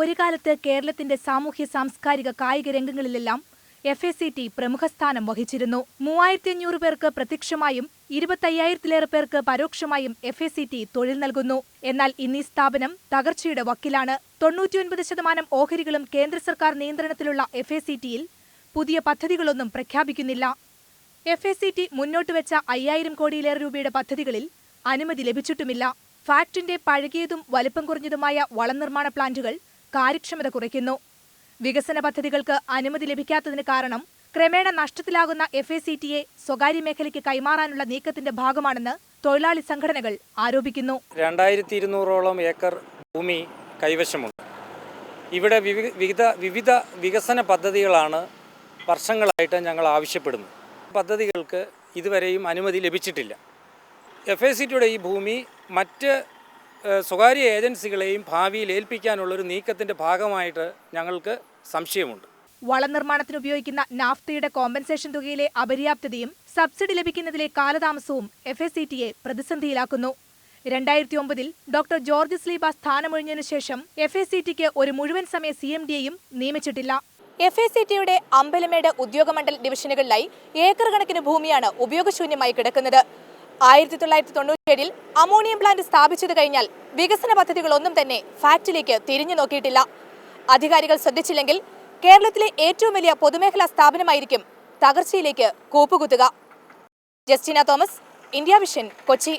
ഒരു കാലത്ത് കേരളത്തിന്റെ സാമൂഹ്യ സാംസ്കാരിക കായിക രംഗങ്ങളിലെല്ലാം എഫ് എ സി ടി പ്രമുഖ സ്ഥാനം വഹിച്ചിരുന്നു. മൂവായിരത്തി അഞ്ഞൂറ് പേർക്ക് പ്രത്യക്ഷമായും ഇരുപത്തയ്യായിരത്തിലേറെ പേർക്ക് പരോക്ഷമായും എഫ് എ സി ടി തൊഴിൽ നൽകുന്നു. എന്നാൽ ഇന്നീ സ്ഥാപനം തകർച്ചയുടെ വക്കിലാണ്. തൊണ്ണൂറ്റിയൊൻപത് ശതമാനം ഓഹരികളും കേന്ദ്ര സർക്കാർ നിയന്ത്രണത്തിലുള്ള എഫ് എ സി ടിയിൽ പുതിയ പദ്ധതികളൊന്നും പ്രഖ്യാപിക്കുന്നില്ല. എഫ് എ സി ടി മുന്നോട്ട് വെച്ച അയ്യായിരം കോടിയിലേറെ രൂപയുടെ പദ്ധതികളിൽ അനുമതി ലഭിച്ചിട്ടുമില്ല. ഫാക്ടിന്റെ പഴകിയതും വലിപ്പം കുറഞ്ഞതുമായ വളം നിർമ്മാണ പ്ലാന്റുകൾ കാര്യക്ഷമത കുറയ്ക്കുന്നു. വികസന പദ്ധതികൾക്ക് അനുമതി ലഭിക്കാത്തതിന് കാരണം ക്രമേണ നഷ്ടത്തിലാകുന്ന എഫ് എ സി ടിയെ സ്വകാര്യ മേഖലയ്ക്ക് കൈമാറാനുള്ള നീക്കത്തിന്റെ ഭാഗമാണെന്ന് തൊഴിലാളി സംഘടനകൾ ആരോപിക്കുന്നു. രണ്ടായിരത്തി ഇരുന്നൂറോളം ഏക്കർ ഭൂമി കൈവശമുണ്ട്. ഇവിടെ വിവിധ വിവിധ വികസന പദ്ധതികളാണ് വർഷങ്ങളായിട്ട് ഞങ്ങൾ ആവശ്യപ്പെടുന്നു പദ്ധതികൾക്ക് ഇതുവരെയും അനുമതി ലഭിച്ചിട്ടില്ല. എഫ് എ സി ടിയുടെ ഈ ഭൂമി മറ്റ് സ്വകാര്യ ഏജൻസികളെയും ഭാവിയിൽ ഏൽപ്പിക്കാനുള്ളൊരു നീക്കത്തിന്റെ ഭാഗമായിട്ട് ഞങ്ങൾക്ക് സംശയമുണ്ട്. വള നിർമ്മാണത്തിന് ഉപയോഗിക്കുന്ന നാഫ്തയുടെ കോമ്പൻസേഷൻ തുകയിലെ അപര്യാപ്തതയും സബ്സിഡി ലഭിക്കുന്നതിലെ കാലതാമസവും എഫ് എസ് സി ടിയെ പ്രതിസന്ധിയിലാക്കുന്നു. രണ്ടായിരത്തി ഒമ്പതിൽ ഡോക്ടർ ജോർജ് സ്ലീബ സ്ഥാനമൊഴിഞ്ഞതിനു ശേഷം എഫ് എസ് സി ടിക്ക് ഒരു മുഴുവൻ സമയ സി എം ഡിയെയും നിയമിച്ചിട്ടില്ല. എഫ് എസ് സി ടിയുടെ അമ്പലമേട് ഉദ്യോഗമണ്ഡൽ ഡിവിഷനുകളിലായി ഏക്കർ കണക്കിന് ഭൂമിയാണ് ഉപയോഗശൂന്യമായി കിടക്കുന്നത്. ആയിരത്തി തൊള്ളായിരത്തി തൊണ്ണൂറ്റിയേഴിൽ അമോണിയം പ്ലാന്റ് സ്ഥാപിച്ചത് കഴിഞ്ഞാൽ വികസന പദ്ധതികളൊന്നും തന്നെ ഫാക്ടറിയിലേക്ക് തിരിഞ്ഞു നോക്കിയിട്ടില്ല. അധികാരികൾ ശ്രദ്ധിച്ചില്ലെങ്കിൽ കേരളത്തിലെ ഏറ്റവും വലിയ പൊതുമേഖലാ സ്ഥാപനമായിരിക്കും തകർച്ചയിലേക്ക് കൂപ്പുകുത്തുക. Justina Thomas India Vision Kochi.